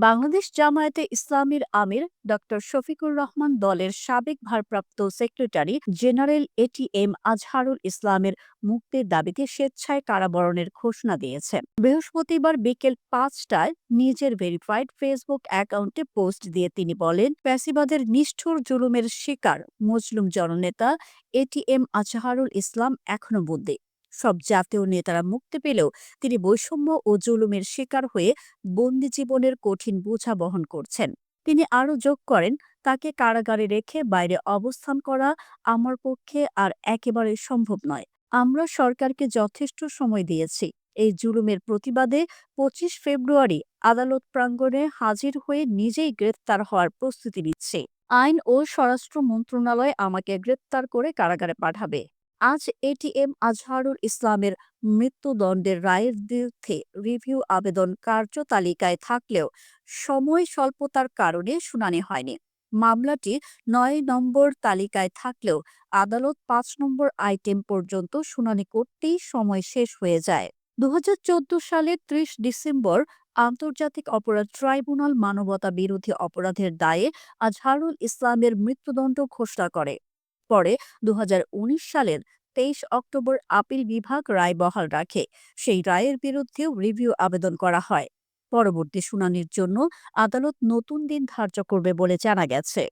বাংলাদেশ জামায়াতে ইসলামীর আমির ডক্টর শফিকুর রহমান দলের সাবেক ভারপ্রাপ্ত সেক্রেটারি জেনারেল এটিএম আজহারুল ইসলামের মুক্তির দাবিতে স্বেচ্ছায় কারাবরণের ঘোষণা দিয়েছে। বৃহস্পতিবার বিকেল পাঁচটায় নিজের ভেরিফাইড ফেসবুক অ্যাকাউন্টে পোস্ট দিয়ে তিনি বলেন ফ্যাসিবাদের নিষ্ঠুর জুলুমের শিকার মজলুম জননেতা এটিএম আজহারুল ইসলাম এখনও বন্দী। সব জাতীয় নেতারা মুক্তি পেলেও তিনি বৈষম্য ও জুলুমের শিকার হয়ে বন্দি জীবনের কঠিন বোঝা বহন করছেন। তিনি আরও যোগ করেন, তাকে কারাগারে রেখে বাইরে অবস্থান করা আমার পক্ষে আর একেবারে সম্ভব নয়। আমরা সরকারকে যথেষ্ট সময় দিয়েছি। এই জুলুমের প্রতিবাদে পঁচিশ ফেব্রুয়ারি আদালত প্রাঙ্গণে হাজির হয়ে নিজেই গ্রেফতার হওয়ার প্রস্তুতি নিচ্ছে। আইন ও স্বরাষ্ট্র মন্ত্রণালয় আমাকে গ্রেপ্তার করে কারাগারে পাঠাবে। আজ এটিএম আজহারুল ইসলামের মৃত্যুদণ্ডের রায়ের বিরুদ্ধে রিভিউ আবেদন কার্যতালিকায় থাকলেও সময় স্বল্পতার কারণে শুনানি হয়নি। মামলাটি নয় নম্বর তালিকায় থাকলেও আদালত পাঁচ নম্বর আইটেম পর্যন্ত শুনানি করতেই সময় শেষ হয়ে যায়। দু সালের ত্রিশ ডিসেম্বর আন্তর্জাতিক অপরাধ ট্রাইব্যুনাল মানবতা বিরোধী অপরাধের দায়ে আজহারুল ইসলামের মৃত্যুদণ্ড ঘোষণা করে। পরে দুহাজার উনিশ সালের তেইশ অক্টোবর আপিল বিভাগ রায় বহাল রাখে। সেই রায়ের বিরুদ্ধেও রিভিউ আবেদন করা হয়। পরবর্তী শুনানির জন্য আদালত নতুন দিন ধার্য করবে বলে জানা গেছে।